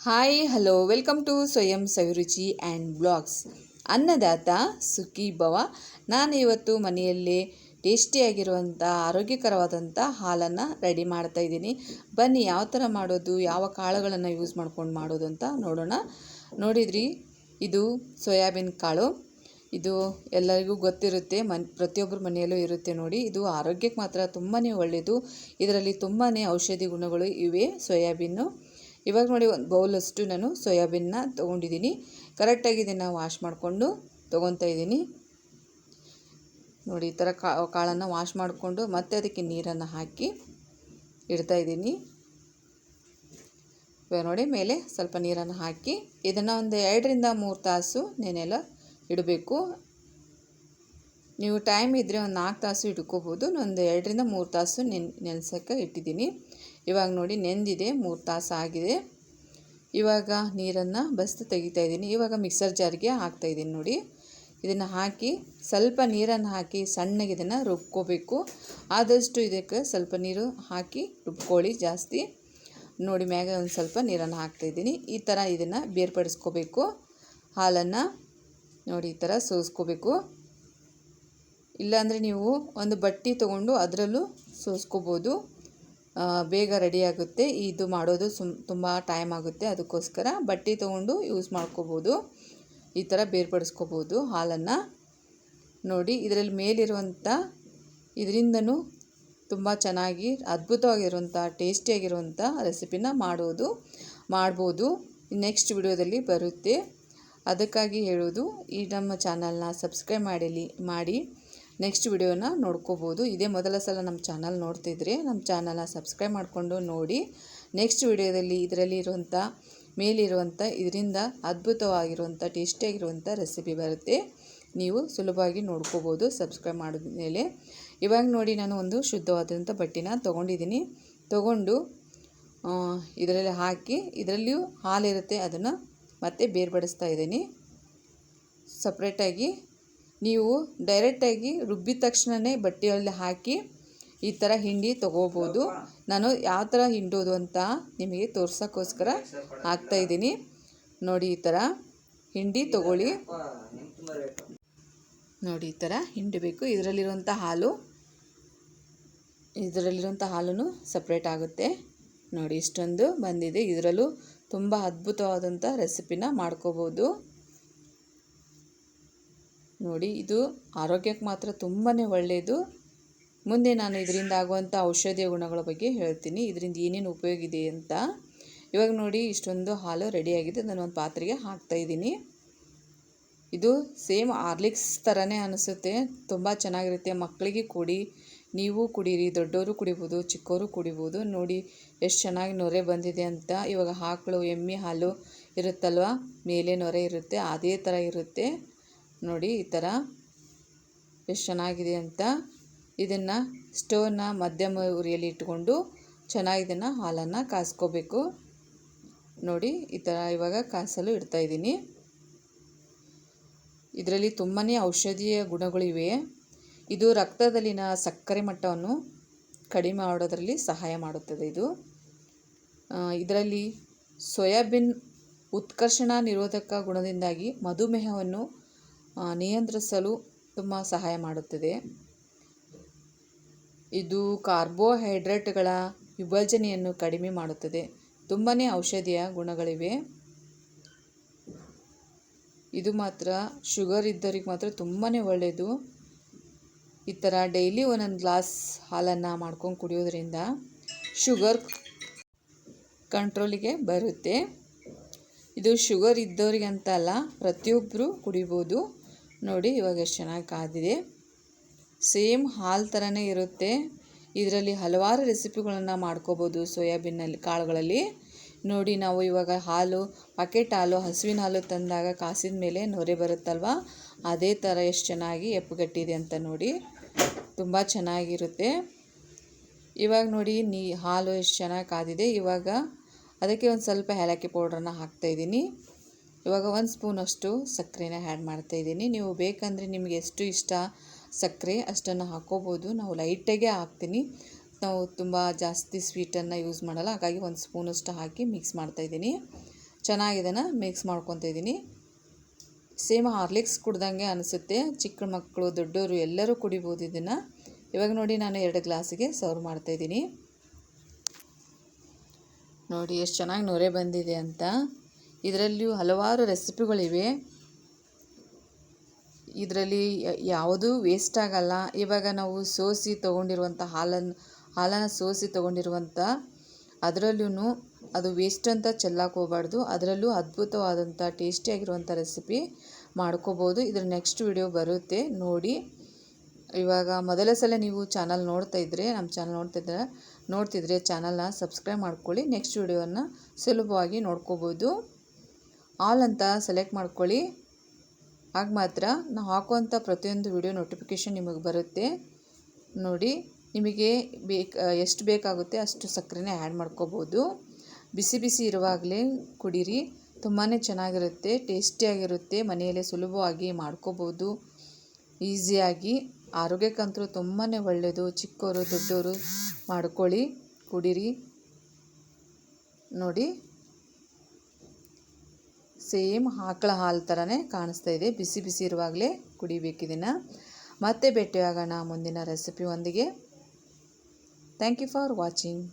Hi hello welcome to ಸ್ವಯಂ ಸವಿರುಚಿ and blogs ಅನ್ನದಾತ ಸುಖಿ ಭವ ನಾನು ಇವತ್ತು ಮನೆಯಲ್ಲೇ ಟೇಸ್ಟಿಯಾಗಿರುವಂಥ, ಆರೋಗ್ಯಕರವಾದಂಥ ಹಾಲನ್ನು ರೆಡಿ ಮಾಡ್ತಾ ಇದ್ದೀನಿ. ಬನ್ನಿ, ಯಾವ ಥರ ಮಾಡೋದು, ಯಾವ ಕಾಳುಗಳನ್ನು ಯೂಸ್ ಮಾಡ್ಕೊಂಡು ಮಾಡೋದು ಅಂತ ನೋಡೋಣ. ನೋಡಿದ್ರಿ, ಇದು ಸೋಯಾಬೀನ್ ಕಾಳು. ಇದು ಎಲ್ಲರಿಗೂ ಗೊತ್ತಿರುತ್ತೆ, ಮನ್ ಪ್ರತಿಯೊಬ್ಬರ ಮನೆಯಲ್ಲೂ ಇರುತ್ತೆ ನೋಡಿ. ಇದು ಆರೋಗ್ಯಕ್ಕೆ ಮಾತ್ರ ತುಂಬಾ ಒಳ್ಳೆಯದು. ಇದರಲ್ಲಿ ತುಂಬಾ ಔಷಧಿ ಗುಣಗಳು ಇವೆ ಸೋಯಾಬೀನು. ಇವಾಗ ನೋಡಿ ಒಂದು ಬೌಲಷ್ಟು ನಾನು ಸೋಯಾಬೀನ್ನ ತೊಗೊಂಡಿದ್ದೀನಿ. ಕರೆಕ್ಟಾಗಿ ಇದನ್ನು ವಾಶ್ ಮಾಡಿಕೊಂಡು ತೊಗೊತಾ ಇದ್ದೀನಿ. ನೋಡಿ ಈ ಥರ ಕಾಳನ್ನು ವಾಶ್ ಮಾಡಿಕೊಂಡು ಮತ್ತೆ ಅದಕ್ಕೆ ನೀರನ್ನು ಹಾಕಿ ಇಡ್ತಾ ಇದ್ದೀನಿ. ಇವಾಗ ನೋಡಿ ಮೇಲೆ ಸ್ವಲ್ಪ ನೀರನ್ನು ಹಾಕಿ ಇದನ್ನು ಒಂದು ಎರಡರಿಂದ ಮೂರು ತಾಸು ನೆನೆಲ್ಲ ಇಡಬೇಕು. ನೀವು ಟೈಮ್ ಇದ್ದರೆ ಒಂದು ನಾಲ್ಕು ತಾಸು ಇಟ್ಕೋಬೋದು ಒಂದು ಎರಡರಿಂದ ಮೂರು ತಾಸು ನೆನ್ ನೆನೆಸೋಕ್ಕೆ ಇಟ್ಟಿದ್ದೀನಿ. ಇವಾಗ ನೋಡಿ ನೆಂದಿದೆ, ಮೂರು ತಾಸು ಆಗಿದೆ. ಇವಾಗ ನೀರನ್ನು ಬಸ್ತು ತೆಗಿತಾ ಇದ್ದೀನಿ. ಇವಾಗ ಮಿಕ್ಸರ್ ಜಾರಿಗೆ ಹಾಕ್ತಾ ಇದ್ದೀನಿ ನೋಡಿ. ಇದನ್ನು ಹಾಕಿ ಸ್ವಲ್ಪ ನೀರನ್ನು ಹಾಕಿ ಸಣ್ಣಗೆ ಇದನ್ನು ರುಬ್ಕೋಬೇಕು. ಆದಷ್ಟು ಇದಕ್ಕೆ ಸ್ವಲ್ಪ ನೀರು ಹಾಕಿ ರುಬ್ಕೊಳ್ಳಿ ಜಾಸ್ತಿ. ನೋಡಿ ಮ್ಯಾಗ ಒಂದು ಸ್ವಲ್ಪ ನೀರನ್ನು ಹಾಕ್ತಾಯಿದ್ದೀನಿ ಈ ಥರ ಇದನ್ನು ಬೇರ್ಪಡಿಸ್ಕೋಬೇಕು. ಹಾಲನ್ನು ನೋಡಿ ಈ ಥರ ಸೋಸ್ಕೋಬೇಕು. ಇಲ್ಲಾಂದರೆ ನೀವು ಒಂದು ಬಟ್ಟೆ ತೊಗೊಂಡು ಅದರಲ್ಲೂ ಸೋಸ್ಕೋಬೋದು. ಬೇಗ ರೆಡಿ ಆಗುತ್ತೆ. ಇದು ಮಾಡೋದು ಸುಮ್, ತುಂಬ ಟೈಮ್ ಆಗುತ್ತೆ ಅದಕ್ಕೋಸ್ಕರ. ಬಟ್ಟೆ ತೊಗೊಂಡು ಯೂಸ್ ಮಾಡ್ಕೋಬೋದು. ಈ ಥರ ಬೇರ್ಪಡಿಸ್ಕೋಬೋದು ಹಾಲನ್ನು. ನೋಡಿ, ಇದರಲ್ಲಿ ಮೇಲಿರುವಂಥ ಇದರಿಂದನೂ ತುಂಬ ಚೆನ್ನಾಗಿ ಅದ್ಭುತವಾಗಿರುವಂಥ ಟೇಸ್ಟಿಯಾಗಿರುವಂಥ ರೆಸಿಪಿನ ಮಾಡೋದು, ಮಾಡ್ಬೋದು. ನೆಕ್ಸ್ಟ್ ವಿಡಿಯೋದಲ್ಲಿ ಬರುತ್ತೆ. ಅದಕ್ಕಾಗಿ ಹೇಳೋದು, ಈ ನಮ್ಮ ಚಾನಲ್ನ ಸಬ್ಸ್ಕ್ರೈಬ್ ಮಾಡಲಿ, ಮಾಡಿ. ನೆಕ್ಸ್ಟ್ ವಿಡಿಯೋನ ನೋಡ್ಕೋಬೋದು. ಇದೇ ಮೊದಲ ಸಲ ನಮ್ಮ ಚಾನಲ್ ನೋಡ್ತಿದ್ರೆ ನಮ್ಮ ಚಾನಲ್ನ ಸಬ್ಸ್ಕ್ರೈಬ್ ಮಾಡಿಕೊಂಡು ನೋಡಿ. ನೆಕ್ಸ್ಟ್ ವಿಡಿಯೋದಲ್ಲಿ ಇದರಲ್ಲಿ ಇರುವಂಥ ಮೇಲಿರುವಂಥ, ಇದರಿಂದ ಅದ್ಭುತವಾಗಿರುವಂಥ, ಟೇಸ್ಟಿಯಾಗಿರುವಂಥ ರೆಸಿಪಿ ಬರುತ್ತೆ. ನೀವು ಸುಲಭವಾಗಿ ನೋಡ್ಕೋಬೋದು ಸಬ್ಸ್ಕ್ರೈಬ್ ಮಾಡಿದ ಮೇಲೆ ಇವಾಗ ನೋಡಿ ನಾನು ಒಂದು ಶುದ್ಧವಾದಂಥ ಬಟ್ಟೆನ ತೊಗೊಂಡಿದ್ದೀನಿ. ತೊಗೊಂಡು ಇದರಲ್ಲಿ ಹಾಕಿ, ಇದರಲ್ಲಿಯೂ ಹಾಲಿರುತ್ತೆ, ಅದನ್ನು ಮತ್ತೆ ಬೇರ್ಪಡಿಸ್ತಾ ಇದ್ದೀನಿ. ಸಪ್ರೇಟಾಗಿ ನೀವು ಡೈರೆಕ್ಟಾಗಿ ರುಬ್ಬಿದ ತಕ್ಷಣವೇ ಬಟ್ಟೆಯಲ್ಲಿ ಹಾಕಿ ಈ ಥರ ಹಿಂಡಿ ತೊಗೋಬೋದು. ನಾನು ಯಾವ ಥರ ಹಿಂಡೋದು ಅಂತ ನಿಮಗೆ ತೋರ್ಸೋಕ್ಕೋಸ್ಕರ ಹಾಕ್ತಾಯಿದ್ದೀನಿ ನೋಡಿ ಈ ಥರ ಹಿಂಡಿ ತೊಗೊಳ್ಳಿ. ನೋಡಿ ಈ ಥರ ಹಿಂಡಬೇಕು. ಇದರಲ್ಲಿರುವಂಥ ಹಾಲು ಇದರಲ್ಲಿರುವಂಥ ಹಾಲು ಸಪ್ರೇಟ್ ಆಗುತ್ತೆ. ನೋಡಿ ಇಷ್ಟೊಂದು ಬಂದಿದೆ. ಇದರಲ್ಲೂ ತುಂಬ ಅದ್ಭುತವಾದಂಥ ರೆಸಿಪಿನ ಮಾಡ್ಕೋಬೋದು. ನೋಡಿ, ಇದು ಆರೋಗ್ಯಕ್ಕೆ ಮಾತ್ರ ತುಂಬಾ ಒಳ್ಳೆಯದು ಮುಂದೆ ನಾನು ಇದರಿಂದ ಆಗುವಂಥ ಔಷಧೀಯ ಗುಣಗಳ ಬಗ್ಗೆ ಹೇಳ್ತೀನಿ. ಇದರಿಂದ ಏನೇನು ಉಪಯೋಗ ಇದೆ ಅಂತ. ಇವಾಗ ನೋಡಿ, ಇಷ್ಟೊಂದು ಹಾಲು ರೆಡಿಯಾಗಿದೆ ನಾನು ಒಂದು ಪಾತ್ರೆಗೆ ಹಾಕ್ತಾಯಿದ್ದೀನಿ ಇದು ಸೇಮ್ ಆರ್ಲಿಕ್ಸ್ ಥರನೇ ಅನಿಸುತ್ತೆ. ತುಂಬ ಚೆನ್ನಾಗಿರುತ್ತೆ. ಮಕ್ಕಳಿಗೆ ಕೊಡಿ. ನೀವು ಕುಡೀರಿ ದೊಡ್ಡವರು ಕುಡಿಬೋದು ಚಿಕ್ಕವರು ಕುಡಿಬೋದು. ನೋಡಿ, ಎಷ್ಟು ಚೆನ್ನಾಗಿ ನೊರೆ ಬಂದಿದೆ ಅಂತ. ಇವಾಗ ಆಕಳು ಎಮ್ಮೆ ಹಾಲು ಇರುತ್ತಲ್ವ? ಮೇಲೆ ನೊರೆ ಇರುತ್ತೆ. ಅದೇ ಥರ ಇರುತ್ತೆ. ನೋಡಿ ಈ ಥರ ಎಷ್ಟು ಚೆನ್ನಾಗಿದೆ ಅಂತ ಇದನ್ನು ಸ್ಟೋವ್ನ ಮಧ್ಯಮ ಉರಿಯಲ್ಲಿ ಇಟ್ಕೊಂಡು ಚೆನ್ನಾಗಿ ಇದನ್ನು ಹಾಲನ್ನು ಕಾಸ್ಕೋಬೇಕು. ನೋಡಿ ಈ ಥರ ಇವಾಗ ಕಾಸಲು ಇಡ್ತಾಯಿದ್ದೀನಿ ಇದರಲ್ಲಿ ತುಂಬಾ ಔಷಧೀಯ ಗುಣಗಳಿವೆ ಇದು ರಕ್ತದಲ್ಲಿನ ಸಕ್ಕರೆ ಮಟ್ಟವನ್ನು ಕಡಿಮೆ ಮಾಡೋದರಲ್ಲಿ ಸಹಾಯ ಮಾಡುತ್ತದೆ ಇದು. ಇದರಲ್ಲಿ ಸೋಯಾಬೀನ್ ಉತ್ಕರ್ಷಣ ನಿರೋಧಕ ಗುಣದಿಂದಾಗಿ ಮಧುಮೇಹವನ್ನು ನಿಯಂತ್ರಿಸಲು ತುಂಬ ಸಹಾಯ ಮಾಡುತ್ತದೆ. ಇದು ಕಾರ್ಬೋಹೈಡ್ರೇಟ್ಗಳ ವಿಭಜನೆಯನ್ನು ಕಡಿಮೆ ಮಾಡುತ್ತದೆ. ತುಂಬಾ ಔಷಧಿಯ ಗುಣಗಳಿವೆ. ಇದು ಮಾತ್ರ ಶುಗರ್ ಇದ್ದವರಿಗೆ ಮಾತ್ರ ತುಂಬಾ ಒಳ್ಳೆಯದು. ಈ ಥರ ಡೈಲಿ ಒಂದೊಂದು ಗ್ಲಾಸ್ ಹಾಲನ್ನು ಮಾಡ್ಕೊಂಡು ಕುಡಿಯೋದ್ರಿಂದ ಶುಗರ್ ಕಂಟ್ರೋಲಿಗೆ ಬರುತ್ತೆ. ಇದು ಶುಗರ್ ಇದ್ದವ್ರಿಗೆ ಅಂತ ಅಲ್ಲ, ಪ್ರತಿಯೊಬ್ಬರು ಕುಡಿಬೋದು. ನೋಡಿ, ಇವಾಗ ಎಷ್ಟು ಚೆನ್ನಾಗಿ ಕಾದಿದೆ. ಸೇಮ್ ಹಾಲು ಥರನೇ ಇರುತ್ತೆ. ಇದರಲ್ಲಿ ಹಲವಾರು ರೆಸಿಪಿಗಳನ್ನು ಮಾಡ್ಕೋಬೋದು ಸೋಯಾಬೀನಲ್ಲಿ, ಕಾಳುಗಳಲ್ಲಿ. ನೋಡಿ, ನಾವು ಇವಾಗ ಹಾಲು, ಪಾಕೆಟ್ ಹಾಲು, ಹಸುವಿನ ಹಾಲು ತಂದಾಗ ಕಾಸಿದ ಮೇಲೆ ನೊರೆ ಬರುತ್ತಲ್ವ? ಅದೇ ಥರ ಎಷ್ಟು ಚೆನ್ನಾಗಿ ಎಪ್ಪುಗಟ್ಟಿದೆ ಅಂತ ನೋಡಿ. ತುಂಬ ಚೆನ್ನಾಗಿರುತ್ತೆ. ಇವಾಗ ನೋಡಿ, ನೀ, ಹಾಲು ಎಷ್ಟು ಚೆನ್ನಾಗಿ ಕಾದಿದೆ. ಇವಾಗ ಅದಕ್ಕೆ ಒಂದು ಸ್ವಲ್ಪ ಏಲಕ್ಕಿ ಪೌಡ್ರನ್ನ ಹಾಕ್ತಾಯಿದ್ದೀನಿ ಇವಾಗ ಒಂದು ಸ್ಪೂನಷ್ಟು ಸಕ್ಕರೆನ ಆ್ಯಡ್ ಮಾಡ್ತಾ ಇದ್ದೀನಿ. ನೀವು ಬೇಕಂದರೆ ನಿಮಗೆ ಎಷ್ಟು ಇಷ್ಟ ಸಕ್ಕರೆ ಅಷ್ಟನ್ನು ಹಾಕೋಬೋದು. ನಾವು ಲೈಟಾಗೆ ಹಾಕ್ತೀನಿ. ನಾವು ತುಂಬ ಜಾಸ್ತಿ ಸ್ವೀಟನ್ನು ಯೂಸ್ ಮಾಡಲ್ಲ. ಹಾಗಾಗಿ ಒಂದು ಸ್ಪೂನಷ್ಟು ಹಾಕಿ ಮಿಕ್ಸ್ ಮಾಡ್ತಾ ಇದ್ದೀನಿ. ಚೆನ್ನಾಗಿದೆ ಮಿಕ್ಸ್ ಮಾಡ್ಕೊತ ಇದ್ದೀನಿ. ಸೇಮ್ ಹಾರ್ಲಿಕ್ಸ್ ಕುಡ್ದಂಗೆ ಅನಿಸುತ್ತೆ. ಚಿಕ್ಕ ಮಕ್ಕಳು ದೊಡ್ಡವರು ಎಲ್ಲರೂ ಕುಡಿಬೋದು ಇದನ್ನು. ಇವಾಗ ನೋಡಿ ನಾನು ಎರಡು ಗ್ಲಾಸಿಗೆ ಸರ್ವ್ ಮಾಡ್ತಾಯಿದ್ದೀನಿ ನೋಡಿ ಎಷ್ಟು ಚೆನ್ನಾಗಿ ನೊರೆ ಬಂದಿದೆ ಅಂತ. ಇದರಲ್ಲಿಯೂ ಹಲವಾರು ರೆಸಿಪಿಗಳಿವೆ. ಇದರಲ್ಲಿ ಯಾವುದೂ ವೇಸ್ಟ್ ಆಗಲ್ಲ. ಇವಾಗ ನಾವು ಸೋಸಿ ತೊಗೊಂಡಿರುವಂಥ ಹಾಲನ್ನು ಹಾಲನ್ನು ಸೋಸಿ ತೊಗೊಂಡಿರುವಂಥ ಅದರಲ್ಲೂ ಅದು ವೇಸ್ಟ್ ಅಂತ ಚೆಲ್ಲಕ್ಕೆ ಹೋಗಬಾರ್ದು. ಅದರಲ್ಲೂ ಅದ್ಭುತವಾದಂಥ ಟೇಸ್ಟಿಯಾಗಿರುವಂಥ ರೆಸಿಪಿ ಮಾಡ್ಕೋಬೋದು. ಇದ್ರ ನೆಕ್ಸ್ಟ್ ವಿಡಿಯೋ ಬರುತ್ತೆ. ನೋಡಿ. ಇವಾಗ ಮೊದಲ ಸಲ ನೀವು ಚಾನಲ್ ನೋಡ್ತಾ ಇದ್ದರೆ ನಮ್ಮ ಚಾನಲ್ ನೋಡ್ತಿದ್ರೆ ನೋಡ್ತಿದ್ರೆ ಚಾನಲ್ನ ಸಬ್ಸ್ಕ್ರೈಬ್ ಮಾಡ್ಕೊಳ್ಳಿ. ನೆಕ್ಸ್ಟ್ ವಿಡಿಯೋವನ್ನು ಸುಲಭವಾಗಿ ನೋಡ್ಕೋಬೋದು. ಆಲ್ ಅಂತ ಸೆಲೆಕ್ಟ್ ಮಾಡ್ಕೊಳ್ಳಿ. ಆಗ ಮಾತ್ರ ನಾವು ಹಾಕುವಂಥ ಪ್ರತಿಯೊಂದು ವಿಡಿಯೋ ನೋಟಿಫಿಕೇಷನ್ ನಿಮಗೆ ಬರುತ್ತೆ. ನೋಡಿ, ನಿಮಗೆ ಬೇಕು, ಎಷ್ಟು ಬೇಕಾಗುತ್ತೆ ಅಷ್ಟು ಸಕ್ಕರೆನೇ ಆ್ಯಡ್ ಮಾಡ್ಕೋಬೋದು. ಬಿಸಿ ಬಿಸಿ ಇರುವಾಗಲೇ ಕುಡೀರಿ. ತುಂಬಾ ಚೆನ್ನಾಗಿರುತ್ತೆ, ಟೇಸ್ಟಿಯಾಗಿರುತ್ತೆ, ಮನೆಯಲ್ಲೇ ಸುಲಭವಾಗಿ ಮಾಡ್ಕೋಬೋದು. ಈಸಿಯಾಗಿ, ಆರೋಗ್ಯಕ್ಕಂತೂ ತುಂಬಾ ಒಳ್ಳೆಯದು ಚಿಕ್ಕವರು ದೊಡ್ಡವರು ಮಾಡ್ಕೊಳ್ಳಿ, ಕುಡೀರಿ. ನೋಡಿ. ಸೇಮ್ ಆಕಳ ಹಾಲು ಥರನೇ ಕಾಣಿಸ್ತಾ ಇದೆ. ಬಿಸಿ ಬಿಸಿ ಇರುವಾಗಲೇ ಕುಡಿಬೇಕು ಇದನ್ನು. ಮತ್ತೆ ಭೇಟಿಯಾಗೋಣ ಮುಂದಿನ ರೆಸಿಪಿ ಒಂದಿಗೆ. Thank you for watching